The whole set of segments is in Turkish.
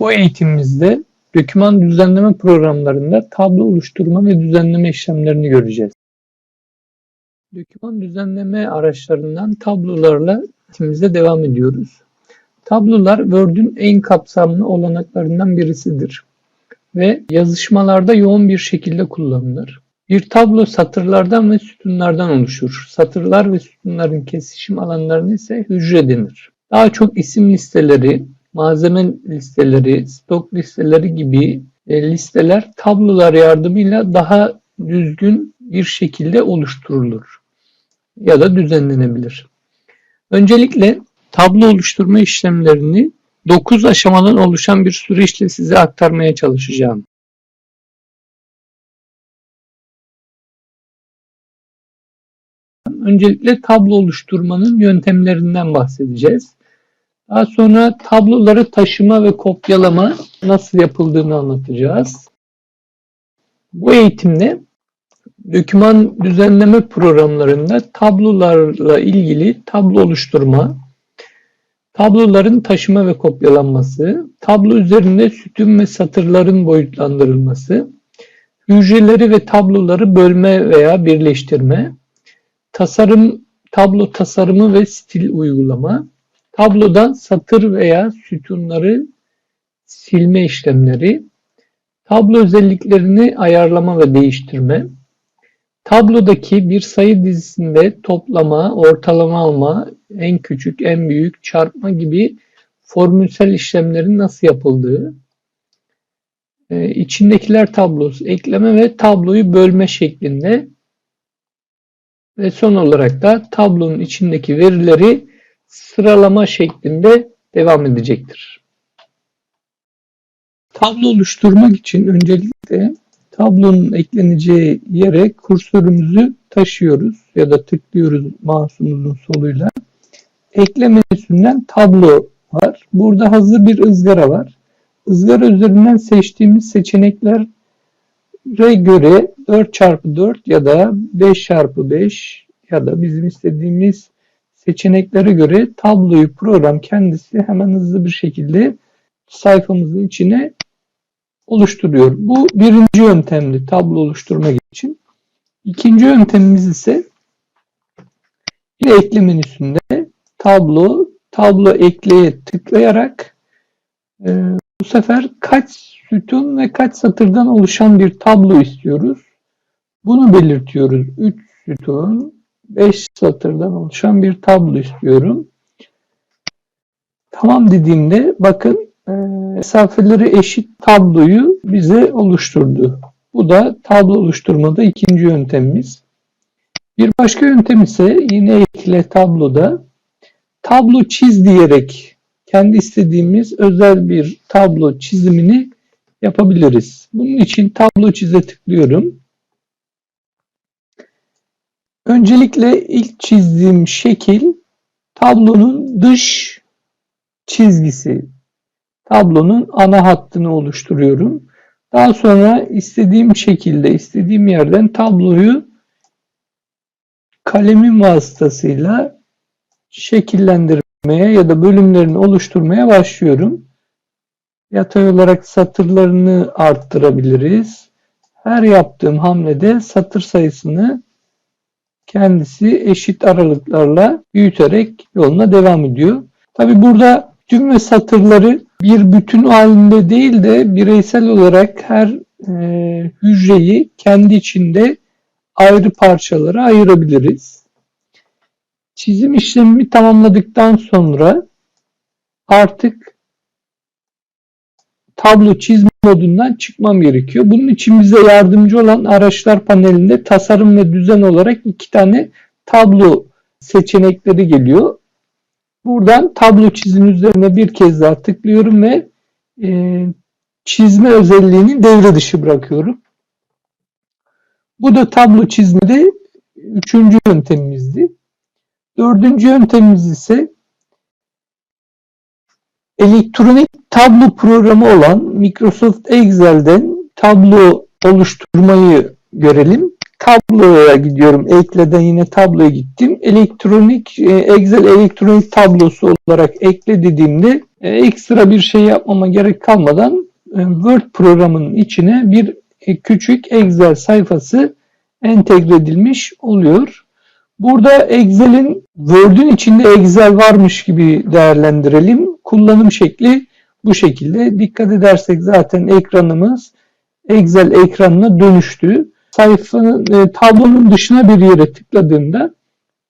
Bu eğitimimizde doküman düzenleme programlarında tablo oluşturma ve düzenleme işlemlerini göreceğiz. Doküman düzenleme araçlarından tablolarla eğitimimize devam ediyoruz. Tablolar Word'ün en kapsamlı olanaklarından birisidir ve yazışmalarda yoğun bir şekilde kullanılır. Bir tablo satırlardan ve sütunlardan oluşur. Satırlar ve sütunların kesişim alanlarına ise hücre denir. Daha çok isim listeleri, malzeme listeleri, stok listeleri gibi e, listeler tablolar yardımıyla daha düzgün bir şekilde oluşturulur ya da düzenlenebilir. Öncelikle tablo oluşturma işlemlerini 9 aşamadan oluşan bir süreçle size aktarmaya çalışacağım. Öncelikle tablo oluşturmanın yöntemlerinden bahsedeceğiz. Daha sonra tabloları taşıma ve kopyalama nasıl yapıldığını anlatacağız. Bu eğitimde doküman düzenleme programlarında tablolarla ilgili tablo oluşturma, tabloların taşıma ve kopyalanması, tablo üzerinde sütun ve satırların boyutlandırılması, hücreleri ve tabloları bölme veya birleştirme, tasarım, tablo tasarımı ve stil uygulama, tablodan satır veya sütunları silme işlemleri, tablo özelliklerini ayarlama ve değiştirme, tablodaki bir sayı dizisinde toplama, ortalama alma, en küçük, en büyük, çarpma gibi formülsel işlemlerin nasıl yapıldığı, e, içindekiler tablosu ekleme ve tabloyu bölme şeklinde ve son olarak da tablonun içindeki verileri sıralama şeklinde devam edecektir. Tablo oluşturmak için öncelikle tablonun ekleneceği yere kursörümüzü taşıyoruz ya da tıklıyoruz mouse'umuzun soluyla. Ekleme menüsünden tablo var. Burada hazır bir ızgara var. Izgara üzerinden seçtiğimiz seçeneklere göre 4x4 ya da 5x5 ya da bizim istediğimiz seçeneklere göre tabloyu program kendisi hemen hızlı bir şekilde sayfamızın içine oluşturuyor. Bu birinci yöntemdi tablo oluşturmak için. İkinci yöntemimiz ise yine ekle menüsünde tablo, tablo ekleye tıklayarak e, bu sefer kaç sütun ve kaç satırdan oluşan bir tablo istiyoruz. Bunu belirtiyoruz. 3 sütun, 5 satırdan oluşan bir tablo istiyorum. Tamam dediğimde bakın e, mesafeleri eşit tabloyu bize oluşturdu. Bu da tablo oluşturmada ikinci yöntemimiz. Bir başka yöntem ise yine ekle tabloda tablo çiz diyerek kendi istediğimiz özel bir tablo çizimini yapabiliriz. Bunun için tablo çize tıklıyorum. Öncelikle ilk çizdiğim şekil tablonun dış çizgisi. Tablonun ana hattını oluşturuyorum. Daha sonra istediğim şekilde, istediğim yerden tabloyu kalemin vasıtasıyla şekillendirmeye ya da bölümlerini oluşturmaya başlıyorum. Yatay olarak satırlarını arttırabiliriz. Her yaptığım hamlede satır sayısını kendisi eşit aralıklarla büyüterek yoluna devam ediyor. Tabi burada tüm ve satırları bir bütün halinde değil de bireysel olarak her e, hücreyi kendi içinde ayrı parçalara ayırabiliriz. Çizim işlemimi tamamladıktan sonra artık tablo çizme modundan çıkmam gerekiyor. Bunun için bize yardımcı olan araçlar panelinde tasarım ve düzen olarak iki tane tablo seçenekleri geliyor. Buradan tablo çizim üzerine bir kez daha tıklıyorum ve e, çizme özelliğini devre dışı bırakıyorum. Bu da tablo çizmede üçüncü yöntemimizdi. Dördüncü yöntemimiz ise elektronik tablo programı olan Microsoft Excel'den tablo oluşturmayı görelim. tabloya gidiyorum. Ekle'den yine tabloya gittim. Elektronik, e, Excel elektronik tablosu olarak ekle dediğimde e, ekstra bir şey yapmama gerek kalmadan e, Word programının içine bir küçük Excel sayfası entegre edilmiş oluyor. Burada Excel'in Word'ün içinde Excel varmış gibi değerlendirelim. Kullanım şekli bu şekilde. Dikkat edersek zaten ekranımız Excel ekranına dönüştü. Sayfanın e, tablonun dışına bir yere tıkladığımda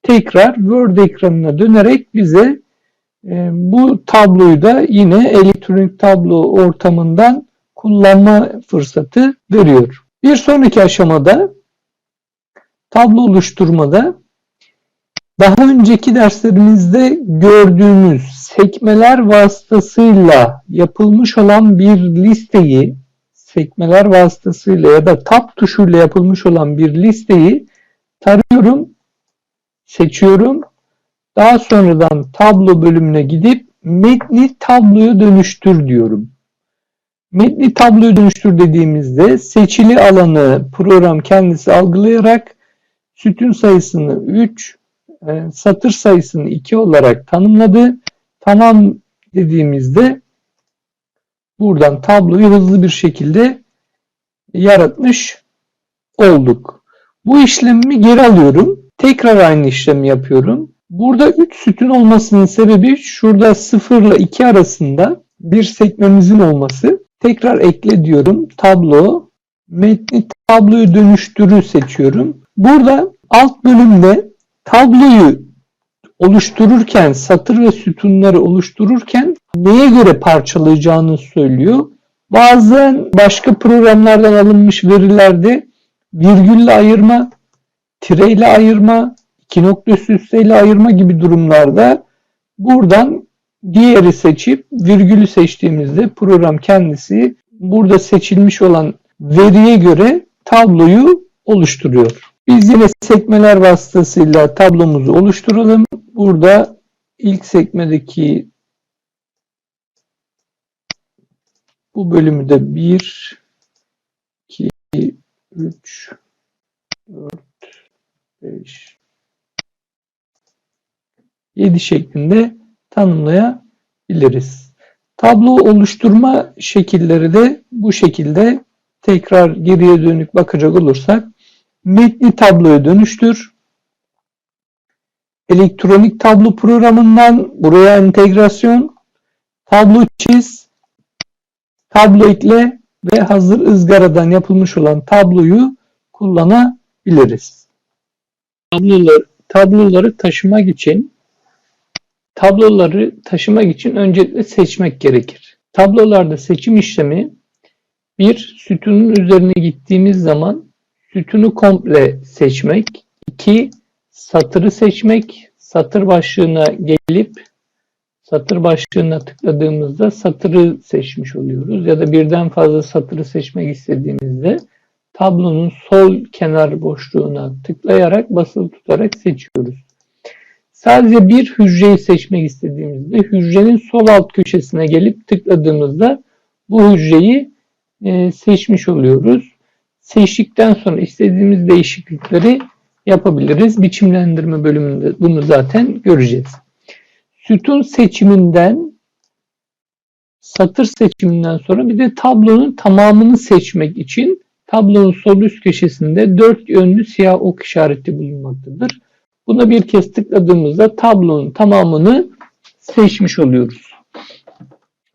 tekrar Word ekranına dönerek bize e, bu tabloyu da yine elektronik tablo ortamından kullanma fırsatı veriyor. Bir sonraki aşamada tablo oluşturmada daha önceki derslerimizde gördüğümüz sekmeler vasıtasıyla yapılmış olan bir listeyi sekmeler vasıtasıyla ya da tab tuşuyla yapılmış olan bir listeyi tarıyorum, seçiyorum. Daha sonradan tablo bölümüne gidip metni tabloya dönüştür diyorum. Metni tabloya dönüştür dediğimizde seçili alanı program kendisi algılayarak sütun sayısını 3, e, satır sayısını 2 olarak tanımladı. Tamam dediğimizde buradan tabloyu hızlı bir şekilde yaratmış olduk. Bu işlemi geri alıyorum. Tekrar aynı işlemi yapıyorum. Burada 3 sütun olmasının sebebi şurada 0 ile 2 arasında bir sekmemizin olması. Tekrar ekle diyorum. Tablo, metni tabloyu dönüştürü seçiyorum. Burada alt bölümde tabloyu oluştururken, satır ve sütunları oluştururken neye göre parçalayacağını söylüyor. Bazen başka programlardan alınmış verilerde virgülle ayırma, tireyle ayırma, iki nokta üst üsteyle ayırma gibi durumlarda buradan diğeri seçip virgülü seçtiğimizde program kendisi burada seçilmiş olan veriye göre tabloyu oluşturuyor. Biz yine sekmeler vasıtasıyla tablomuzu oluşturalım. Burada ilk sekmedeki bu bölümü de 1, 2, 3, 4, 5, 7 şeklinde tanımlayabiliriz. Tablo oluşturma şekilleri de bu şekilde tekrar geriye dönük bakacak olursak metni tabloya dönüştür. Elektronik tablo programından buraya entegrasyon, tablo çiz, tablo ekle ve hazır ızgaradan yapılmış olan tabloyu kullanabiliriz. Tabloları, tabloları taşımak için tabloları taşımak için öncelikle seçmek gerekir. Tablolarda seçim işlemi bir sütunun üzerine gittiğimiz zaman sütunu komple seçmek. 2. Satırı seçmek. Satır başlığına gelip satır başlığına tıkladığımızda satırı seçmiş oluyoruz. Ya da birden fazla satırı seçmek istediğimizde tablonun sol kenar boşluğuna tıklayarak basılı tutarak seçiyoruz. Sadece bir hücreyi seçmek istediğimizde hücrenin sol alt köşesine gelip tıkladığımızda bu hücreyi e, seçmiş oluyoruz seçtikten sonra istediğimiz değişiklikleri yapabiliriz. Biçimlendirme bölümünde bunu zaten göreceğiz. Sütun seçiminden satır seçiminden sonra bir de tablonun tamamını seçmek için tablonun sol üst köşesinde dört yönlü siyah ok işareti bulunmaktadır. Buna bir kez tıkladığımızda tablonun tamamını seçmiş oluyoruz.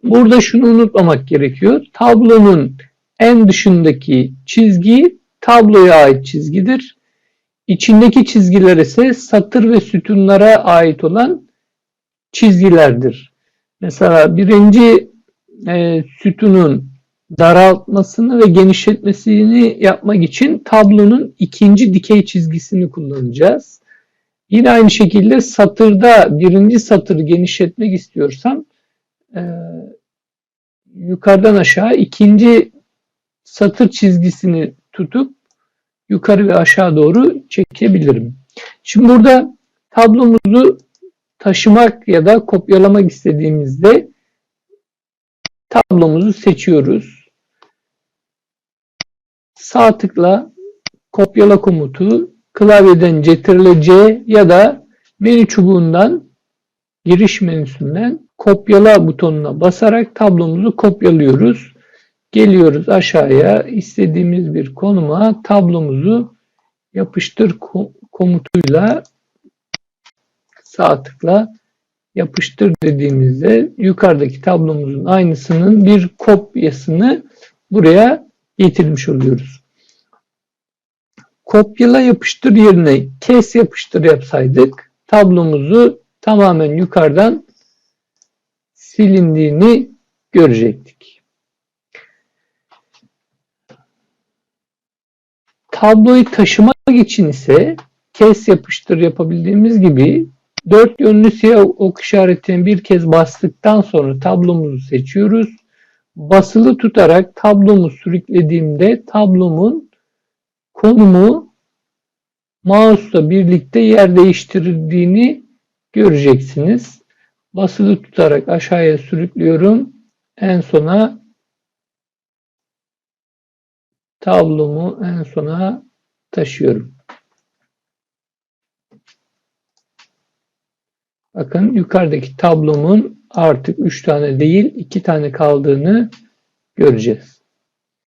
Burada şunu unutmamak gerekiyor. Tablonun en dışındaki çizgi tabloya ait çizgidir. İçindeki çizgiler ise satır ve sütunlara ait olan çizgilerdir. Mesela birinci e, sütunun daraltmasını ve genişletmesini yapmak için tablonun ikinci dikey çizgisini kullanacağız. Yine aynı şekilde satırda birinci satırı genişletmek istiyorsam e, yukarıdan aşağı ikinci satır çizgisini tutup yukarı ve aşağı doğru çekebilirim. Şimdi burada tablomuzu taşımak ya da kopyalamak istediğimizde tablomuzu seçiyoruz. Sağ tıkla kopyala komutu klavyeden Ctrl C ya da menü çubuğundan giriş menüsünden kopyala butonuna basarak tablomuzu kopyalıyoruz. Geliyoruz aşağıya istediğimiz bir konuma tablomuzu yapıştır ko- komutuyla sağ tıkla yapıştır dediğimizde yukarıdaki tablomuzun aynısının bir kopyasını buraya getirmiş oluyoruz. Kopyala yapıştır yerine kes yapıştır yapsaydık tablomuzu tamamen yukarıdan silindiğini görecektik. Tabloyu taşımak için ise kes yapıştır yapabildiğimiz gibi dört yönlü siyah ok işaretini bir kez bastıktan sonra tablomuzu seçiyoruz. Basılı tutarak tablomu sürüklediğimde tablomun konumu mouse'la birlikte yer değiştirdiğini göreceksiniz. Basılı tutarak aşağıya sürüklüyorum. En sona tablomu en sona taşıyorum. Bakın yukarıdaki tablomun artık 3 tane değil 2 tane kaldığını göreceğiz.